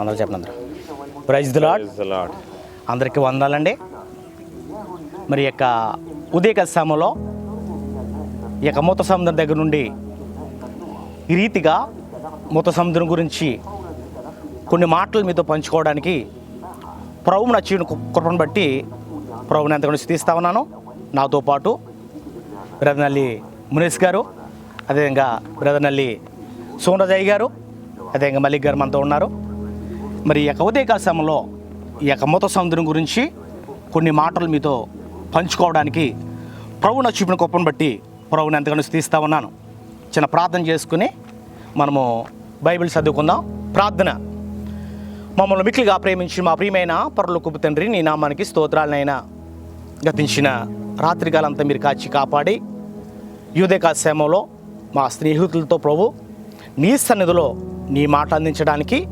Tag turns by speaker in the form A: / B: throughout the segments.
A: అందరూ చెప్పండి అందరూ. Praise the Lord
B: Praise the Lord.
A: అందరికీ వందాలండి. మరి యొక్క ఉదయక సమయంలో ఈ యొక్క మూత సముద్రం దగ్గర నుండి ఈ రీతిగా మూత సముద్రం గురించి కొన్ని మాటలు మీతో పంచుకోవడానికి ప్రభువు నచ్చిన కృపను బట్టి ప్రభుని ఎంతగానో స్థితిస్తా ఉన్నాను. నాతో పాటు బ్రదనల్లి మునేష్ గారు అదేవిధంగా బ్రదనల్లి సోనరాజయ్య గారు అదేవిధంగా మల్లిక్ గారు మనతో ఉన్నారు. మరి ఈ యొక్క ఉదయకాల ఈ యొక్క మూత సముద్రం గురించి కొన్ని మాటలు మీతో పంచుకోవడానికి ప్రభు నా చూపిన గొప్పను బట్టి ప్రభుని ఎంతగానో తీస్తా ఉన్నాను. చిన్న ప్రార్థన చేసుకుని మనము బైబిల్ చదువుకుందాం. ప్రార్థన. మమ్మల్ని మిక్కిలిగా ప్రేమించి మా ప్రియమైన పరుల తండ్రి నీ నామానికి స్తోత్రాలనైనా గతించిన రాత్రికాలంతా మీరు కాచి కాపాడి యువదేకా మా స్నేహితులతో ప్రభు నీ సన్నిధిలో నీ మాట అందించడానికి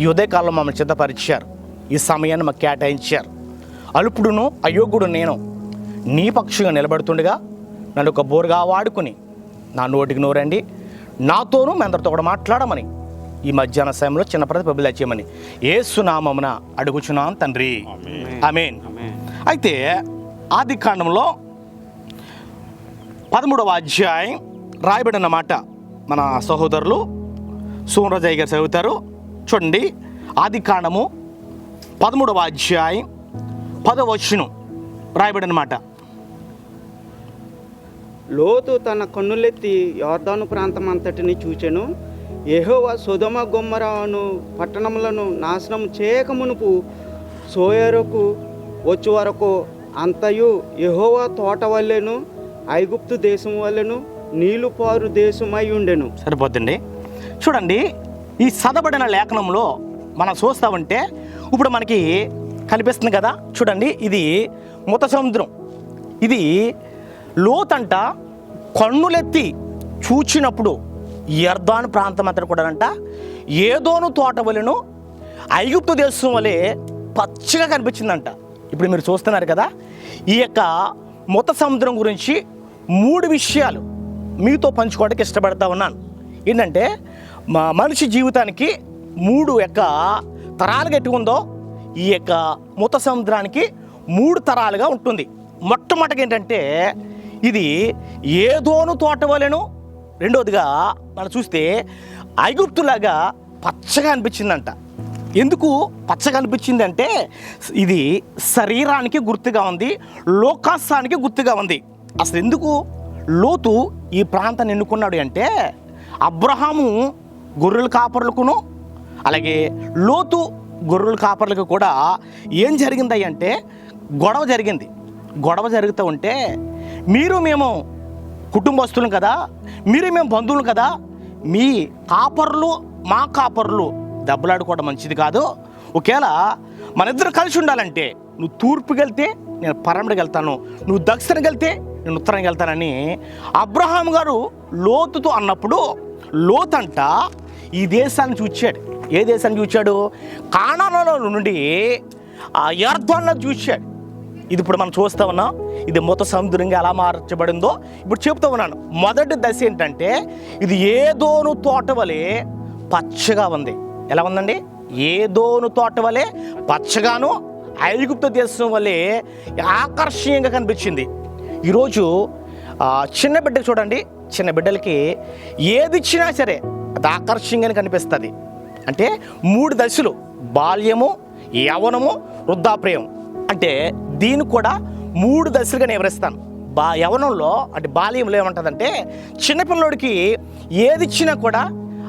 A: ఈ ఉదయకాలంలో మమ్మల్ని సిద్ధపరిచారు. ఈ సమయాన్ని మాకు కేటాయించారు. అల్పుడును అయోగ్యుడు నేను. నీ పక్షంగా నిలబడుతుండగా నన్ను ఒక బోరుగా వాడుకుని నా నోటికి నోరండి. నాతోనూ మీ అందరితో కూడా మాట్లాడమని. ఈ మధ్యాహ్న సమయంలో చిన్న ప్రతిపబిల చేయమని ఏసునామమున అడుగుచున్నాం తండ్రి. ఆమేన్. అయితే ఆది కాండంలో పదమూడవ అధ్యాయం రాయబడిన మాట మన సహోదరులు సోమరాజయ్య గారు చదువుతారు. చూడండి. ఆది కాండము పదమూడవ అధ్యాయం పదవచ్చును రాయబడిన మాట
C: లోతు తన కన్నులెత్తి యోర్దాను ప్రాంతం అంతటిని చూచెను. యెహోవా సుధమ గొమ్మరాను పట్టణములను నాశనం చేయక మునుపు సోయరుకు వచ్చు వరకు అంతయు యెహోవా తోట వల్లెను ఐగుప్తు దేశం వల్లెను నీలుపారు దేశమై ఉండెను.
A: సరిపోద్దండి. చూడండి ఈ చదవబడిన లేఖనంలో మనం చూస్తామంటే ఇప్పుడు మనకి కనిపిస్తుంది కదా చూడండి ఇది ముత సముద్రం. ఇది లోతంట కన్నులెత్తి చూచినప్పుడు ఎర్దాన్ ప్రాంతం అంతా కూడానంట ఏదోను తోట వలెను ఐగుప్తు దేశం వలె పచ్చగా కనిపించిందంట. ఇప్పుడు మీరు చూస్తున్నారు కదా ఈ యొక్క మృత సముద్రం గురించి మూడు విషయాలు మీతో పంచుకోవడానికి ఇష్టపడతా ఉన్నాను. ఏంటంటే మా మనిషి జీవితానికి మూడు యొక్క తరాలుగా ఎట్టు ఉందో ఈ యొక్క ముత సముద్రానికి మూడు తరాలుగా ఉంటుంది. మొట్టమొదటిగా ఏంటంటే ఇది ఏదోను తోట వలెను రెండోదిగా మనం చూస్తే ఐగుప్తులాగా పచ్చగా అనిపించిందంట. ఎందుకు పచ్చగా అనిపించింది అంటే ఇది శరీరానికి గుర్తుగా ఉంది లోకాసానికి గుర్తుగా ఉంది. అసలు ఎందుకు? లోతు ఈ ప్రాంతాన్ని ఎన్నుకున్నాడు అంటే అబ్రహాము గొర్రెల కాపర్లకును అలాగే లోతు గొర్రెల కాపర్లకు కూడా ఏం జరిగింది అంటే గొడవ జరిగింది. గొడవ జరుగుతూ ఉంటే మీరు మేము కుటుంబస్తులం కదా మీరు మేము బంధువులు కదా మీ కాపర్లు మా కాపర్లు దెబ్బలాడుకోవడం మంచిది కాదు. ఒకవేళ మన ఇద్దరు కలిసి ఉండాలంటే నువ్వు తూర్పుకి వెళ్తే నేను పరమడికి వెళ్తాను నువ్వు దక్షిణకి వెళ్తే నేను ఉత్తరానికి వెళ్తానని అబ్రహాం గారు లోతుతో అన్నప్పుడు లోతంట ఈ దేశాన్ని చూచాడు. ఏ దేశాన్ని చూచాడు? కాణాలలో నుండి ఆ చూశాడు ఇది ఇప్పుడు మనం చూస్తా ఉన్నాం. ఇది మొత్తం సముద్రంగా ఎలా మార్చబడిందో ఇప్పుడు చెప్తా ఉన్నాను. మొదటి దశ ఏంటంటే ఇది ఏదోను తోట వలె పచ్చగా ఉంది. ఎలా ఉందండి? ఏదోను తోట వలె పచ్చగాను ఐగుప్త దేశం వలె ఆకర్షణీయంగా కనిపించింది. ఈరోజు చిన్న బిడ్డకు చూడండి. చిన్న బిడ్డలకి ఏది ఇచ్చినా సరే అది ఆకర్షణీయంగా కనిపిస్తుంది. అంటే మూడు దశలు. బాల్యము యవనము వృద్ధాప్రయం. అంటే దీన్ని కూడా మూడు దశలుగా నేను వివరిస్తాను బా యవనంలో అంటే బాల్యంలో ఏమంటుందంటే చిన్నపిల్లోడికి ఏది ఇచ్చినా కూడా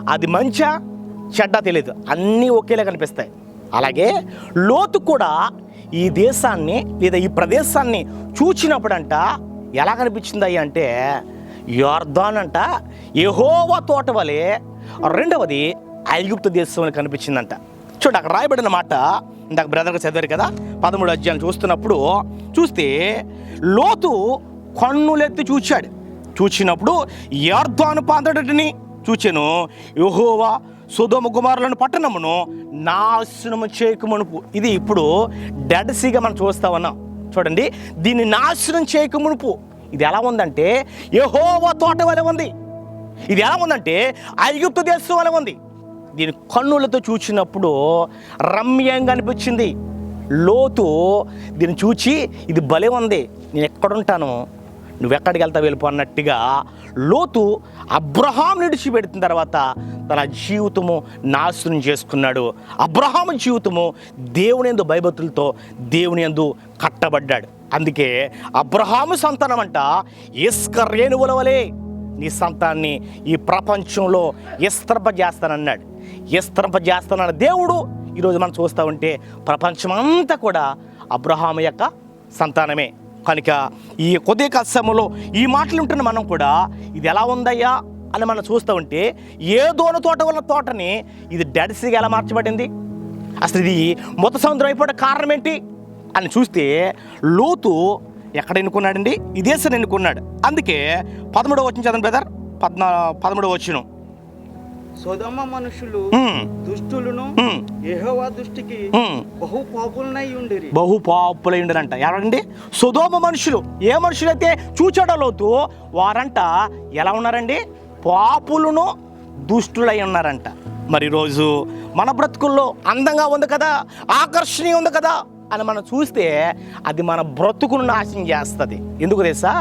A: అది మంచా చెడ్డ తెలియదు అన్నీ ఒకేలా కనిపిస్తాయి. అలాగే లోతు కూడా ఈ దేశాన్ని లేదా ఈ ప్రదేశాన్ని చూచినప్పుడంట ఎలా కనిపించింది అంటే యోర్దాన్ అంట. యహోవా తోట వలె రెండవది ఐగుప్తు దేశం కనిపించిందంట. చూడండి అక్కడ రాయబడిన మాట ఇందాక బ్రదర్గా చదివారు కదా పదమూడు అధ్యాయం చూస్తున్నప్పుడు చూస్తే లోతు కన్నులెత్తి చూచాడు. చూచినప్పుడు యార్ధాను పాంతటిని చూచాను. యహోవా సుధోమ కుమారులను పట్టణమును నాశనము చేయకమునుపు. ఇది ఇప్పుడు డెడ్ సీగా మనం చూస్తా ఉన్నాం. చూడండి దీన్ని నాశనం చేయకమునుపు. ఇది ఎలా ఉందంటే యెహోవా తోట వలె ఉంది. ఇది ఎలా ఉందంటే ఐగుప్తు దేశం వలె ఉంది. దీని కన్నులతో చూసినప్పుడు రమ్యంగా అనిపించింది. లోతు దీన్ని చూచి ఇది భలే ఉంది నేను ఎక్కడుంటాను నువ్వెక్కడికి వెళ్తావు వెళ్ళిపో అన్నట్టుగా లోతు అబ్రహాం విడిచిపెట్టిన తర్వాత తన జీవితము నాశనం చేసుకున్నాడు. అబ్రహాము జీవితము దేవుని ఎందు భయభక్తులతో దేవుని ఎందు కట్టబడ్డాడు. అందుకే అబ్రహాము సంతానం అంట ఇస్క రేణువుల వలె నీ సంతాన్ని ఈ ప్రపంచంలో విస్తరింపజేస్తానన్నాడు. చేస్తానన్న దేవుడు. ఈరోజు మనం చూస్తూ ఉంటే ప్రపంచమంతా కూడా అబ్రహాము యొక్క సంతానమే. కనుక ఈ కొద్ది కష్టములో ఈ మాటలు ఉంటున్న మనం కూడా ఇది ఎలా ఉందయ్యా అని మనం చూస్తూ ఉంటే ఏ దోన తోట ఉన్న తోటని ఇది డెడ్సీగా ఎలా మార్చబడింది? అసలు ఇది మొత్త సముద్రం అయిపోవడం కారణం ఏంటి? అని చూస్తే లోతు ఎక్కడ ఎన్నుకున్నాడండి? ఇదేసని ఎన్నుకున్నాడు. అందుకే పదమూడవ వచ్చిన చదవండి బ్రదర్ పద్నా పదమూడవ వచ్చిన
C: సొదమ మనుషులు దుష్టులను యెహోవా దృష్టికి బహు పాపులనై ఉండిరి.
A: బహు పాపులై ఉండరంట. ఎవరండి? సుధోమ మనుషులు. ఏ మనుషులైతే చూచాడో లోతు వారంట ఎలా ఉన్నారండి? పాపులను దుష్టులై ఉన్నారంట. మరి ఈరోజు మన బ్రతుకుల్లో అందంగా ఉంది కదా? ఆకర్షణీయ ఉంది కదా? అని మనం చూస్తే అది మన బ్రతుకును నాశనం చేస్తుంది. ఎందుకు తెలుసా?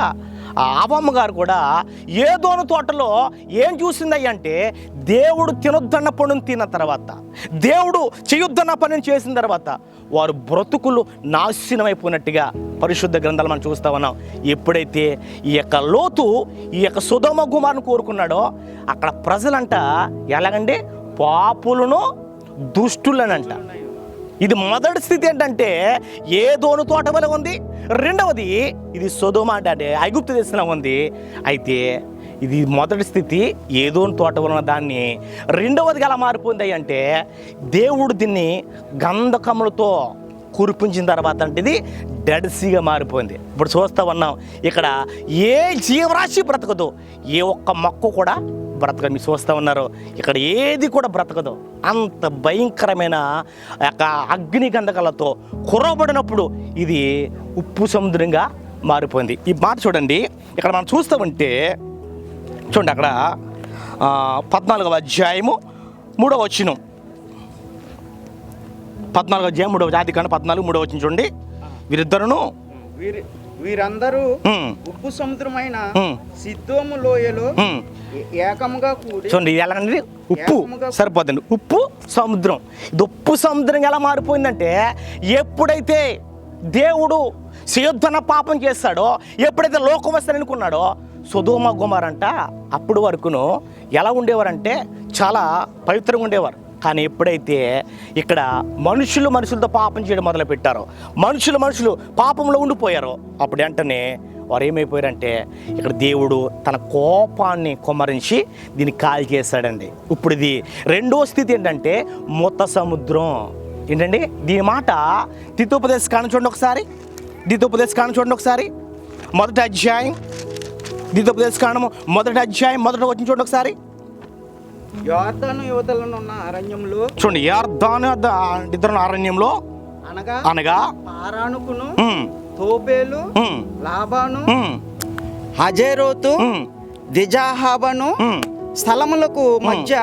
A: ఆ ఆవమ్మ గారు కూడా ఏదోను తోటలో ఏం చూసిందయ్య అంటే దేవుడు తినొద్దన్న పనుని తిన్న తర్వాత దేవుడు చేయొద్దన్న పనిని చేసిన తర్వాత వారు బ్రతుకులు నాశనమైపోయినట్టుగా అయిపోయినట్టుగా పరిశుద్ధ గ్రంథాలు మనం చూస్తా ఉన్నాం. ఎప్పుడైతే ఈ యొక్క లోతు ఈ యొక్క సుధమ కుమార్ను కోరుకున్నాడో అక్కడ ప్రజలంట ఎలాగండి పాపులను దుష్టులనంట. ఇది మొదటి స్థితి ఏంటంటే ఏ దోను తోట వల్ల ఉంది. రెండవది ఇది సొదోమ అంటే ఐగుప్తు దేశంలో ఉంది. అయితే ఇది మొదటి స్థితి ఏదోని తోట వలన దాన్ని. రెండవదిగా ఎలా మారిపోయింది అంటే దేవుడు దీన్ని గంధకములతో కురిపించిన తర్వాత అంటే ఇది డెడ్సీగా మారిపోయింది. ఇప్పుడు చూస్తా ఉన్నాం ఇక్కడ ఏ జీవరాశి బ్రతకదు ఏ ఒక్క మొక్క కూడా బ్రతకదు మీరు చూస్తూ ఉన్నారు ఇక్కడ ఏది కూడా బ్రతకదు. అంత భయంకరమైన యొక్క అగ్ని గంధకాలతో కురవబడినప్పుడు ఇది ఉప్పు సముద్రంగా మారిపోయింది. ఈ మాట చూడండి. ఇక్కడ మనం చూస్తూ ఉంటే చూడండి అక్కడ పద్నాలుగవ అధ్యాయము మూడవ వచ్చినం పద్నాలుగో అధ్యాయం మూడవ జాతి కానీ పద్నాలుగు మూడవ వచ్చిన చూడండి. వీరిద్దరును
C: వీరి వీరందరూ ఉప్పు సముద్రమైన సిద్ధోము లోయలో ఏకముగా కూడి
A: చూడండి ఇది ఎలాగండి ఉప్పు సరిపోతుంది. ఉప్పు సముద్రం. ఇది ఉప్పు సముద్రం ఎలా మారిపోయిందంటే ఎప్పుడైతే దేవుడు చేయొద్దన్న పాపం చేస్తాడో ఎప్పుడైతే లోకం వస్తాను అనుకున్నాడో సుధోమ గుమారంట అప్పుడు వరకును ఎలా ఉండేవారంటే చాలా పవిత్రంగా ఉండేవారు. కానీ ఎప్పుడైతే ఇక్కడ మనుషులు మనుషులతో పాపం చేయడం మొదలు పెట్టారో మనుషులు మనుషులు పాపంలో ఉండిపోయారో అప్పుడు వెంటనే వారు ఏమైపోయారంటే ఇక్కడ దేవుడు తన కోపాన్ని కుమరించి దీన్ని కాల్ చేశాడండి. ఇప్పుడు ఇది రెండో స్థితి ఏంటంటే మొత్త సముద్రం. ఏంటండి? దీని మాట దితోపదేశ కాని చూడండి ఒకసారి. దితోపదేశ కాని చూడండి ఒకసారి. మొదటి అధ్యాయం. ద్వితోపదేశ కాండము మొదటి అధ్యాయం మొదట వచ్చిన చూడండి ఒకసారి.
C: యోర్దాను యువతలనున్న అరణ్యంలో
A: చూడండి యార్దాను ఇద్దరు అరణ్యంలో
C: అనగా
A: అనగా
C: పారానుకును
A: ఉమ్,
C: తోబేలు లాబాను హజేరోతు దిజాహాబను. స్థలములకు మధ్య.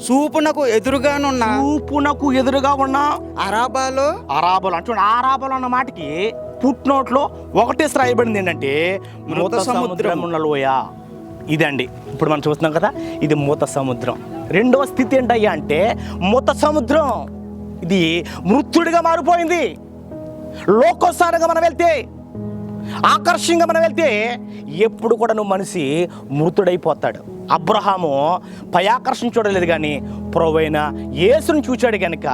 C: సూపునకు ఎదురుగానున్న
A: చూపునకు ఎదురుగా ఉన్న
C: అరాబాలో
A: అరాబలు అంటే చూడండి ఆరాబలు అన్న మాటకి పుట్నోట్లో ఒకటే రాయబడింది ఏంటంటే మూత సముద్రం ఉన్న లోయ. ఇదండి. ఇప్పుడు మనం చూస్తున్నాం కదా ఇది మూత సముద్రం. రెండవ స్థితి ఏంటయ్యా అంటే మూత సముద్రం. ఇది మృత్యుడిగా మారిపోయింది. లోకోసారంగా మనం వెళ్తే ఆకర్షణగా మనం వెళ్తే ఎప్పుడు కూడా నువ్వు మనిషి మృతుడైపోతాడు. అబ్రహాము పై ఆకర్షణ చూడలేదు కానీ ప్రొవైన యేసుని చూచాడు కనుక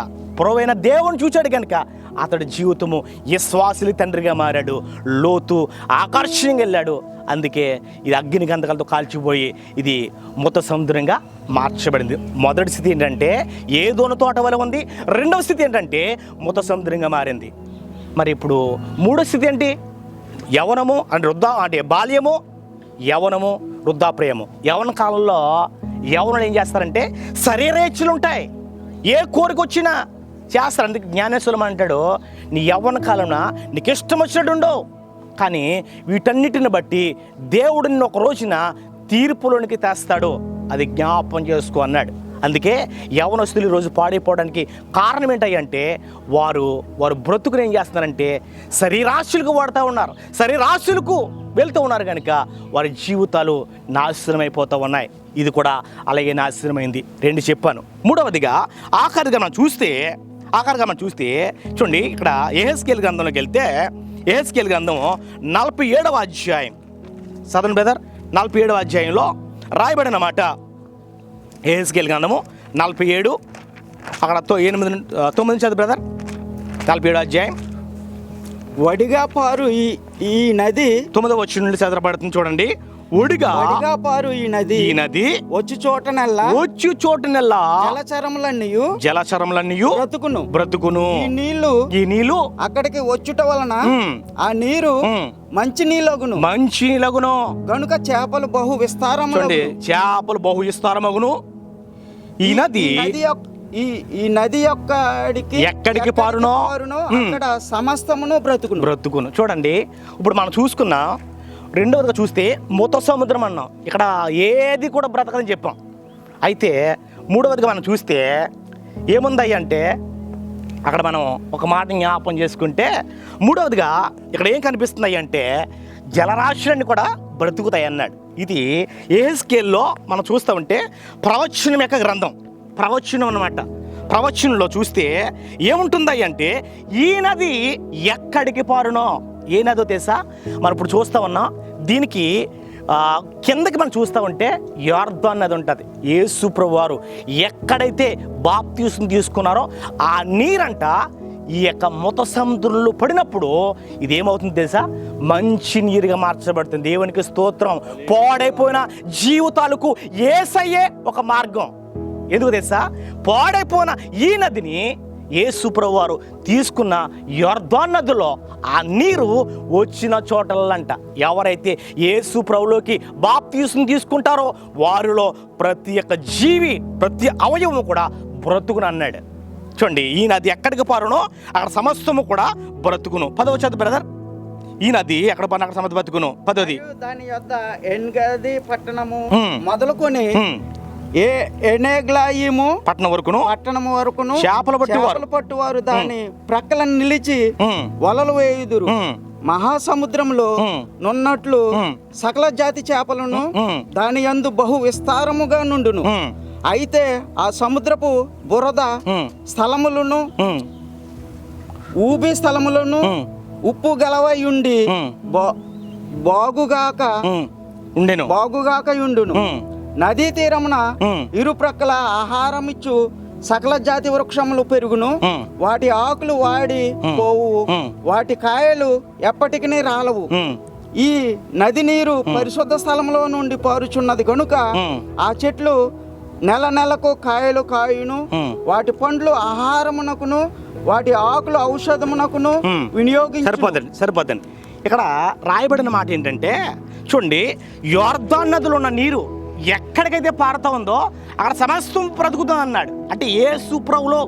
A: ప్రభువైన దేవుని చూచాడు కనుక అతడి జీవితము విశ్వాసులి తండ్రిగా మారాడు. లోతు ఆకర్షణీయంగా వెళ్ళాడు. అందుకే ఇది అగ్ని గంధకాలతో కాల్చిపోయి ఇది మొత్త సముద్రంగా మార్చబడింది. మొదటి స్థితి ఏంటంటే ఏ దోన తోట వల్ల ఉంది. రెండవ స్థితి ఏంటంటే మొత్త సముద్రంగా మారింది. మరి ఇప్పుడు మూడో స్థితి ఏంటి? యవనము అంటే వృద్ధా అంటే బాల్యము యవనము వృద్ధాప్రయము. యవన కాలంలో యవనులు ఏం చేస్తారంటే శరీరేచ్ఛలు ఉంటాయి. ఏ కోరిక వచ్చినా చేస్తారు అందుకే జ్ఞానేశ్వరం అంటాడు నీ యవ్వన కాలంన నీకు ఇష్టం వచ్చినట్టు ఉండవు. కానీ వీటన్నిటిని బట్టి దేవుడిని ఒక రోజున తీర్పులోనికి తెస్తాడు. అది జ్ఞాపం చేసుకో అన్నాడు. అందుకే యవనస్తులు ఈరోజు పాడైపోవడానికి కారణం ఏంటంటే వారు వారు బ్రతుకుని ఏం చేస్తున్నారంటే శరీరాశులకు వాడుతూ ఉన్నారు. శరీరాశులకు వెళ్తూ ఉన్నారు కనుక వారి జీవితాలు నాశనమైపోతూ ఉన్నాయి. ఇది కూడా అలాగే నాశనమైంది. రెండు చెప్పాను. మూడవదిగా ఆఖరిగా మనం చూస్తే ఆఖరిగా మనం చూస్తే చూడండి ఇక్కడ ఏహెస్కేల్ గ్రంథంలోకి వెళ్తే ఏహెస్కేల్ గ్రంథం నలభై ఏడవ అధ్యాయం. సదన్ బ్రదర్. నలభై ఏడవ అధ్యాయంలో రాయబడిన మాట. ఏహెస్కేల్ గ్రంథము నలభై ఏడు అక్కడ తో ఎనిమిది తొమ్మిది నుంచి చదువు బ్రదర్. నలభై ఏడు అధ్యాయం.
C: వడిగా పారు ఈ ఈ నది
A: తొమ్మిదవ వచ్చి నుండి చదవబడుతుంది చూడండి. ఒడిగా
C: వడిగా పారు ఈ నది.
A: ఈ నది
C: వచ్చు చోటనల్లా
A: వచ్చి చోటునెల్లా
C: జలచరములన్నీయు
A: జలచరములన్నీ
C: బ్రతుకును.
A: బ్రతుకును.
C: ఈ నీళ్ళు
A: ఈ నీళ్ళు
C: అక్కడికి వచ్చుట వలన ఆ నీరు మంచి నీళ్ళగును
A: మంచి నీలగును
C: గనుక చేపలు బహు విస్తారము
A: చేపలు బహు విస్తారమగును ఈ నది
C: నది ఈ ఈ నది యొక్కడికి
A: ఎక్కడికి పారునో?
C: అక్కడ సమస్తమును బ్రతుకును.
A: బ్రతుకును. చూడండి ఇప్పుడు మనం చూసుకున్నా రెండవదిగా చూస్తే మూత సముద్రం అన్నాం. ఇక్కడ ఏది కూడా బ్రతకదని చెప్పాం. అయితే మూడవదిగా మనం చూస్తే ఏముందయ్య అంటే అక్కడ మనం ఒక మాట జ్ఞాపం చేసుకుంటే మూడవదిగా ఇక్కడ ఏం కనిపిస్తున్నాయి అంటే జలరాశులన్నీ కూడా బ్రతుకుతాయి అన్నాడు. ఇది ఏ స్కేల్లో మనం చూస్తూ ఉంటే ప్రవచనం యొక్క గ్రంథం. ప్రవచనం అన్నమాట. ప్రవచనంలో చూస్తే ఏముంటుందయ్య అంటే ఈ నది ఎక్కడికి పారునో? ఏ నదో తెలుసా? మనం ఇప్పుడు చూస్తా ఉన్నాం దీనికి కిందకి మనం చూస్తూ ఉంటే యార్దాన్ నది ఉంటుంది. యేసు వారు ఎక్కడైతే బాప్తీసుని తీసుకున్నారో ఆ నీరంట ఈ యొక్క మత సముద్రంలో పడినప్పుడు ఇదేమవుతుంది తెలుసా? మంచి నీరుగా మార్చబడుతుంది. దేవునికి స్తోత్రం. పాడైపోయిన జీవితాలకు ఏసయ్యే ఒక మార్గం. ఎందుకు తెలుసా? పాడైపోయిన ఈ నదిని యేసు ప్రభు వారు తీసుకున్న యొర్దాన్ నదిలో ఆ నీరు వచ్చిన చోటలంట. ఎవరైతే యేసు ప్రభులోకి బాప్తీసం తీసుకుంటారో వారిలో ప్రతి ఒక్క జీవి ప్రతి అవయవము కూడా బ్రతుకును అన్నాడు. చూడండి ఈ నది ఎక్కడికి పారునో అక్కడ సమస్తము కూడా బ్రతుకును. పదవ చదువు బ్రదర్. ఈ నది ఎక్కడ పారునో అక్కడ సమస్త బ్రతుకును. పదవది.
C: దాని యొద్ద ఎన్గది పట్టణము. మొదలుకొని ఏ ఎనేగ్లాయిము
A: పట్టణం వరకును
C: పట్టణము వరకును
A: చేపలు పట్టువారు.
C: పట్టువారు దాని ప్రక్కలను నిలిచి వలలు వేయుదురు. మహాసముద్రంలో. నున్నట్లు. సకల జాతి చేపలను. దాని యందు బహు విస్తారముగా నుండును. అయితే ఆ సముద్రపు బురద స్థలములను ఊబి స్థలములను. ఉప్పు గలవై ఉండి
A: ఉమ్.
C: బా- బాగుగాక
A: ఉండెను.
C: బాగుగాక ఉండును. నదీ తీరమున
A: ఉమ్.
C: ఇరుప్రక్కల ఆహారం ఇచ్చు సకల జాతి వృక్షములు పెరుగును. వాటి ఆకులు వాడి. పోవు. వాటి కాయలు ఎప్పటికీ రాలవు ఈ నది నీరు పరిశుద్ధ స్థలంలో నుండి పారుచున్నది కనుక. ఆ చెట్లు నెల నెలకు కాయలు కాయును. వాటి పండ్లు ఆహారమునకును వాటి ఆకులు ఔషధమునకును
A: ఉమ్.
C: వినియోగించు
A: సరిపోదండి సరిపోదండి ఇక్కడ రాయబడిన మాట ఏంటంటే చూడండి యోర్దాన్ నదిలో ఉన్న నీరు ఎక్కడికైతే పారుతా ఉందో అక్కడ సమస్తం బ్రతుకుతుంది అన్నాడు. అంటే ఏ సూప్రవులో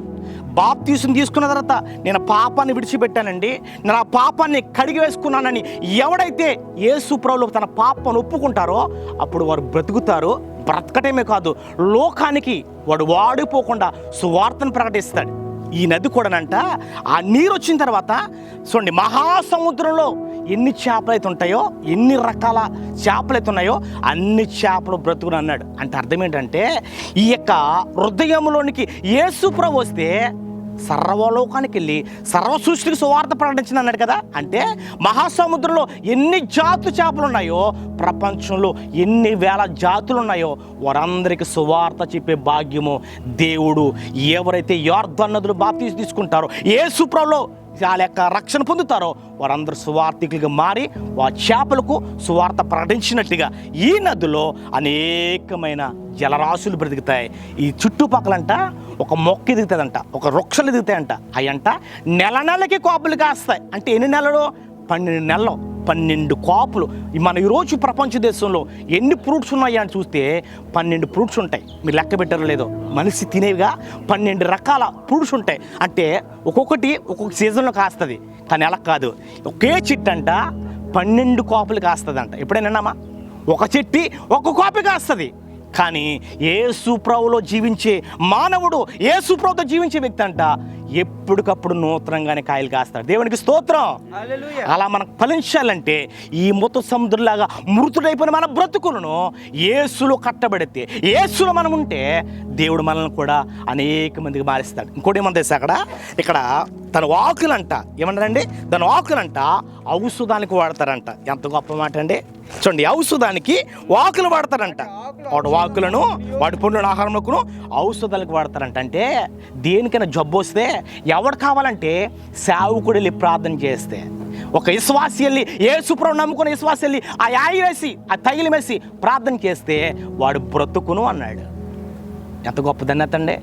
A: బాప్తీసం తీసుకున్న తర్వాత నేను పాపాన్ని విడిచిపెట్టానండి నేను ఆ పాపాన్ని కడిగి వేసుకున్నానని ఎవడైతే ఏ సూప్రవులో తన పాపను ఒప్పుకుంటారో అప్పుడు వారు బ్రతుకుతారు బ్రతకటమే కాదు లోకానికి వాడు వాడిపోకుండా సువార్తను ప్రకటిస్తాడు. ఈ నది కూడానంట. ఆ నీరు వచ్చిన తర్వాత చూడండి మహాసముద్రంలో ఎన్ని చేపలు అయితే ఉంటాయో ఎన్ని రకాల చేపలు అయితే ఉన్నాయో అన్ని చేపలు బ్రతుకుని అన్నాడు అంటే అర్థం ఏంటంటే ఈ యొక్క హృదయంలోనికి ఏసుప్రభు వస్తే సర్వలోకానికి వెళ్ళి సర్వ సృష్టికి సువార్త ప్రకటించింది అన్నాడు కదా? అంటే మహాసముద్రంలో ఎన్ని జాతు చేపలు ఉన్నాయో ప్రపంచంలో ఎన్ని వేల జాతులు ఉన్నాయో వారందరికీ సువార్త చెప్పే భాగ్యము దేవుడు. ఎవరైతే యోర్ధన్ నదులు బాప్తీసి తీసుకుంటారో ఏ సుప్రలో వాళ్ళ యొక్క రక్షణ పొందుతారో వారందరూ సువార్థికులుగా మారి ఆ చేపలకు సువార్త ప్రకటించినట్టుగా ఈ నదిలో అనేకమైన జలరాశులు బ్రతుకుతాయి. ఈ చుట్టుపక్కలంట ఒక మొక్క ఎదుగుతుందంట ఒక వృక్షలు ఎదుగుతాయంట అయంట నెల నెలకి కాపులు కాస్తాయి. అంటే ఎన్ని నెలలు? పన్నెండు నెలలు. పన్నెండు కాపులు. మన ఈరోజు ప్రపంచ దేశంలో ఎన్ని ఫ్రూట్స్ ఉన్నాయి అని చూస్తే పన్నెండు ఫ్రూట్స్ ఉంటాయి. మీరు లెక్క పెట్టారో లేదో. మనిషి తినేవిగా పన్నెండు రకాల ఫ్రూట్స్ ఉంటాయి. అంటే ఒక్కొక్కటి ఒక్కొక్క సీజన్లో కాస్తుంది. కానీ అలా కాదు. ఒకే చెట్టు అంట పన్నెండు కాపులు కాస్తుంది అంట ఎప్పుడైనామా ఒక చెట్టి ఒక కాపీ కాస్తుంది. కానీ ఏ సూప్రావులో జీవించే మానవుడు ఏ ప్రభుతో జీవించే వ్యక్తి అంట. ఎప్పటికప్పుడు నూతనంగానే కాయలు కాస్తాడు దేవునికి స్తోత్రం. అలా మనకు ఫలించాలంటే ఈ మృత సముద్రంలాగా మృతుడైపోయిన మన బ్రతుకులను ఏసులో కట్టబడితే ఏసులో మనం ఉంటే దేవుడు మనల్ని కూడా అనేక మందికి మారిస్తాడు. ఇంకోటి ఏమంది తెలుసా అక్కడ? ఇక్కడ తన వాకులంట. ఏమన్నారండి తన వాకులంట ఔషధానికి వాడతారంట. ఎంత గొప్ప మాట అండి. చూడండి ఔషధానికి వాకులు వాడతారంట. వాడు వాకులను వాడి పండుగ ఆహారంలోకును ఔషధాలకు వాడతారంట. అంటే దేనికైనా జబ్బు వస్తే ఎవడు కావాలంటే సేవకుడు వెళ్ళి ప్రార్థన చేస్తే ఒక విశ్వాసి వెళ్ళి ఏ సుప్రం నమ్ముకున్న విశ్వాసి వెళ్ళి ఆ యాయి వేసి ఆ తగిలి వేసి ప్రార్థన చేస్తే వాడు బ్రతుకును అన్నాడు. ఎంత గొప్పదన్న తండే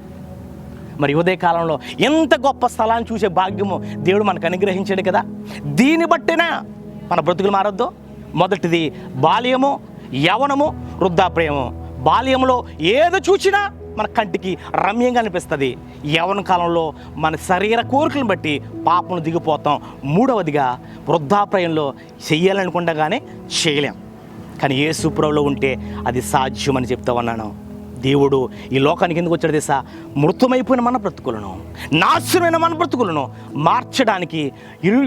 A: మరి ఉదయ కాలంలో ఎంత గొప్ప స్థలాన్ని చూసే భాగ్యము దేవుడు మనకు అనుగ్రహించాడు కదా. దీన్ని బట్టినా మన బ్రతుకులు మారొద్దు. మొదటిది బాల్యము యవనము వృద్ధాప్రయము బాల్యంలో ఏదో చూసినా మన కంటికి రమ్యంగా అనిపిస్తుంది. యవన కాలంలో మన శరీర కోరికలను బట్టి పాపను దిగిపోతాం. మూడవదిగా వృద్ధాప్రయంలో చేయాలనుకుండగానే చేయలేం. కానీ ఏ సూప్రలో ఉంటే అది సాధ్యమని చెప్తా ఉన్నాను. దేవుడు ఈ లోకానికి ఎందుకు వచ్చాడు తెలుసా? మృతమైపోయిన మన బ్రతుకులను నాశనమైన మన బ్రతుకులను మార్చడానికి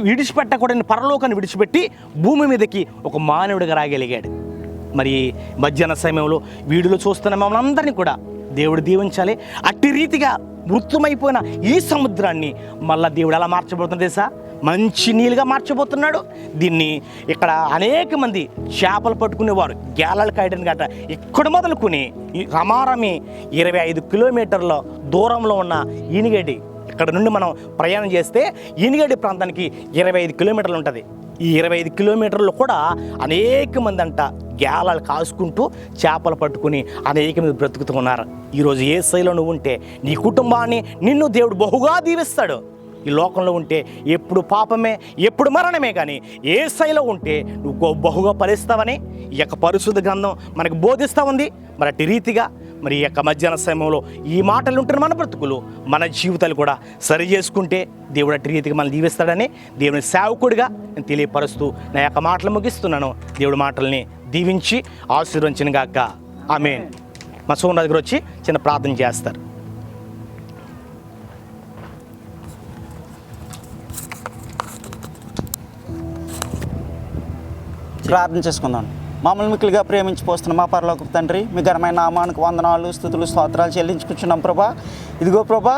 A: విడిచిపెట్టకూడని పరలోకాన్ని విడిచిపెట్టి భూమి మీదకి ఒక మానవుడిగా రాగలిగాడు. మరి మధ్యాహ్న సమయంలో వీడిలో చూస్తున్న మమ్మల్ని అందరినీ కూడా దేవుడు దీవించాలి. అట్టి రీతిగా మృత్యుమైపోయిన ఈ సముద్రాన్ని మళ్ళా దేవుడు ఎలా మార్చబోతుంది తెలుసా? మంచి నీళ్ళుగా మార్చబోతున్నాడు. దీన్ని ఇక్కడ అనేక మంది చేపలు పట్టుకునేవారు. గేలలు కాయడం గట ఇక్కడ మొదలుకొని ఈ రమారమి ఇరవై ఐదు కిలోమీటర్ల దూరంలో ఉన్న ఈనిగడ్డి ఇక్కడ నుండి మనం ప్రయాణం చేస్తే ఈనిగడ్డి ప్రాంతానికి ఇరవై ఐదు కిలోమీటర్లు ఉంటుంది. ఈ ఇరవై ఐదు కిలోమీటర్లు కూడా అనేక మంది అంట గేలాలు కాసుకుంటూ చేపలు పట్టుకుని అనేక మంది బ్రతుకుతూ ఉన్నారు. ఈరోజు ఏ శైలిలో నువ్వు ఉంటే నీ కుటుంబాన్ని నిన్ను దేవుడు బహుగా దీవిస్తాడు. ఈ లోకంలో ఉంటే ఎప్పుడు పాపమే ఎప్పుడు మరణమే కానీ ఏ స్థాయిలో ఉంటే నువ్వు బహుగా ఫలిస్తావని ఈ యొక్క పరిశుద్ధ గ్రంథం మనకు బోధిస్తూ ఉంది. మరి అటు రీతిగా మరి ఈ యొక్క మధ్యాహ్న సమయంలో ఈ మాటలు ఉంటున్న మన బ్రతుకులు మన జీవితాలు కూడా సరి చేసుకుంటే దేవుడు అటు రీతిగా మనం దీవిస్తాడని దేవుని సేవకుడిగా నేను తెలియపరుస్తూ నా యొక్క మాటలు ముగిస్తున్నాను. దేవుడి మాటల్ని దీవించి ఆశీర్వించిన గాక. ఆమె మా సోమరాజు దగ్గర వచ్చి చిన్న ప్రార్థన చేస్తారు.
C: ప్రార్థన చేసుకుందాం. మమ్మల్ని మిక్కులుగా ప్రేమించిపోస్తున్న మా పరలోక తండ్రి మీ ఘనమైన నామానికి వందనాలు స్థుతులు స్తోత్రాలు చెల్లించుకుంటున్నాం ప్రభా. ఇదిగో ప్రభా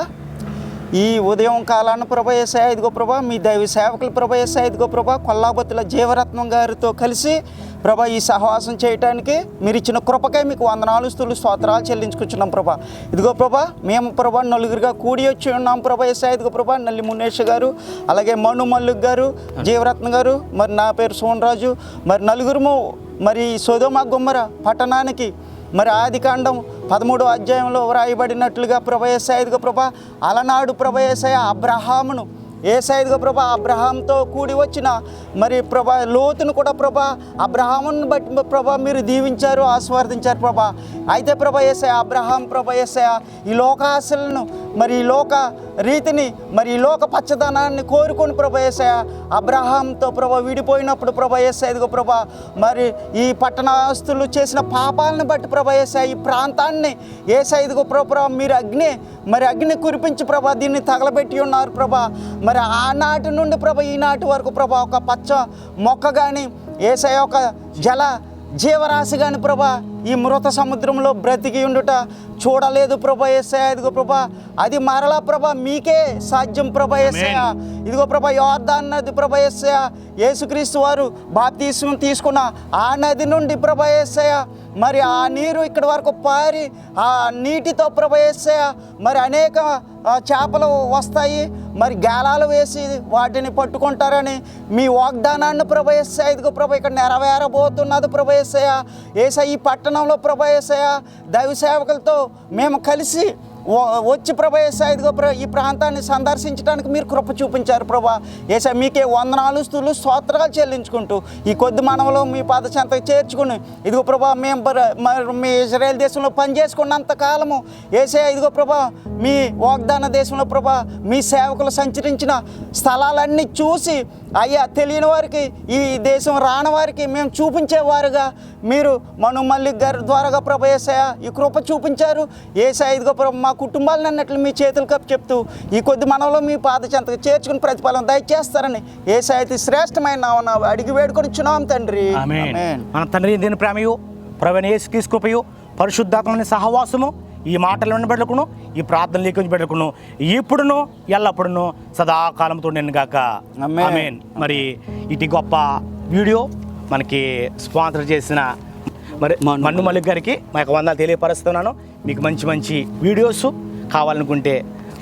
C: ఈ ఉదయం కాలాన ప్రభా ఏసాయ ఇదిగో ప్రభా మీ దైవ సేవకులు ప్రభా ఏసాయ ఇదిగో ప్రభా కొల్లాబత్తుల జీవరత్నం గారితో కలిసి ప్రభా ఈ సహవాసం చేయటానికి మీరు ఇచ్చిన కృపకై మీకు వందనాలు స్థులు స్తోత్రాలు చెల్లించుకుంటున్నాం ప్రభా. ఇదిగో ప్రభా మేము ప్రభా నలుగురిగా కూడి వచ్చి ఉన్నాం ప్రభా ఏసాయ ఇదిగో ప్రభా నల్లి మునేష్ గారు అలాగే మను మల్లుక్ గారు జీవరత్న గారు మరి నా పేరు సోనరాజు. మరి నలుగురుము మరి సోదోమా గుమ్మర పట్టణానికి మరి ఆది కాండం పదమూడో అధ్యాయంలో వ్రాయబడినట్లుగా ప్రభయసాయిదిగా ప్రభా అలనాడు ప్రభయసాయ అబ్రహామును ఏసాయిదిగా ప్రభా అబ్రహాంతో కూడి వచ్చిన మరి ప్రభా లోతును కూడా ప్రభా అబ్రహామును బట్టి ప్రభా మీరు దీవించారు ఆస్వాదించారు ప్రభా. అయితే ప్రభా ఏసయ అబ్రహాం ప్రభా ఏసయ ఈ లోకాశలను మరి ఈ లోక రీతిని మరి ఈ లోక పచ్చదనాన్ని కోరుకొని ప్రభా ఏసాయ అబ్రహాంతో ప్రభా విడిపోయినప్పుడు ప్రభా ఏసాయ ఇదిగో ప్రభా మరి ఈ పట్టణస్తులు చేసిన పాపాలను బట్టి ప్రభా ఈ ప్రాంతాన్ని ఏసాయ ఇదిగో ప్రభా మీరు అగ్ని మరి అగ్ని కురిపించి ప్రభా దీన్ని తగలబెట్టి ఉన్నారు ప్రభా. మరి ఆనాటి నుండి ప్రభా ఈనాటి వరకు ప్రభా ఒక పచ్చ మొక్క కానీ ఏసయ ఒక జల జీవరాశి కాని ప్రభా ఈ మృత సముద్రంలో బ్రతికి ఉండుట చూడలేదు ప్రభా ఏసయ ఇదిగో ప్రభా అది మరలా ప్రభా మీకే సాధ్యం ప్రభా ఏసయ ఇదిగో ప్రభా యోర్దాన్ నది ప్రభా ఏసయ యేసుక్రీస్తు వారు బాప్తీసం తీసుకున్న ఆ నది నుండి ప్రభా ఏసయ మరి ఆ నీరు ఇక్కడి వరకు పారి ఆ నీటితో ప్రభా ఏసయ మరి అనేక చేపలు వస్తాయి. మరి గాలాలు వేసి వాటిని పట్టుకుంటారని మీ వాగ్దానాన్ని ప్రభయస్సా ఇదిగో ప్రభ ఇక్కడ నెరవేరబోతున్నది ప్రభయస్య ఏస ఈ పట్టణంలో ప్రభయస్సయ దైవ సేవకులతో మేము కలిసి వచ్చి ప్రభా ఏసా ఇదిగో ప్ర ఈ ప్రాంతాన్ని సందర్శించడానికి మీరు కృప చూపించారు ప్రభా. ఏసా మీకే వందనాలు స్థులు స్తోత్రాలు చెల్లించుకుంటూ ఈ కొద్ది మనవలో మీ పాద చేర్చుకుని ఇదిగో ప్రభా మేము మరి మీ ఇజ్రాయెల్ దేశంలో పనిచేసుకున్నంత కాలము ఏసా ఇదిగో ప్రభా మీ వాగ్దాన దేశంలో ప్రభా మీ సేవకులు సంచరించిన స్థలాలన్నీ చూసి అయ్యా తెలియని వారికి ఈ దేశం రాని వారికి మేము చూపించేవారుగా. మీరు మను మల్లిక్ గారి ద్వారాగా ప్రభు ఏసయ ఈ కృప చూపించారు. ఏసా ఇదిగో ప్రభు మా కుటుంబాలను అన్నట్లు మీ చేతులు కప్పు చెప్తూ ఈ కొద్ది మనలో మీ పాద చెంతకు చేర్చుకుని ప్రతిఫలం దయచేస్తారని ఏసా అయితే శ్రేష్టమైన అడిగి వేడుకొని చున్నాం తండ్రి.
A: మన తండ్రి దీని ప్రేమయు ప్రవీణ యేసుక్రీస్తు కృపయు పరిశుద్ధాత్మని సహవాసము ఈ మాటలను బిడ్డకును ఈ ప్రార్థన లేఖను బిడ్డకును ఇప్పుడును ఎల్లప్పుడును సదాకాలంతో నేను గాక.
C: ఆమేన్.
A: మరి ఇటు గొప్ప వీడియో మనకి స్పాన్సర్ చేసిన మరి
C: మన్ను
A: మల్లిక్ గారికి మా యొక్క వందలు తెలియపరుస్తున్నాను. మీకు మంచి మంచి వీడియోస్ కావాలనుకుంటే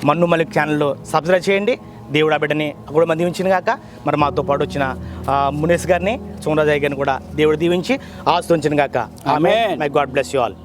A: మన్ను మల్లిక్ ఛానల్లో సబ్స్క్రైబ్ చేయండి. దేవుడు ఆ బిడ్డని కూడా మంది దీవించిన గాక. మరి మాతో పాటు వచ్చిన మునేష్ గారిని సోమరాజయ్య గారిని కూడా దేవుడు దీవించి ఆస్తుంచిన గాక. ఆమె. May God bless you all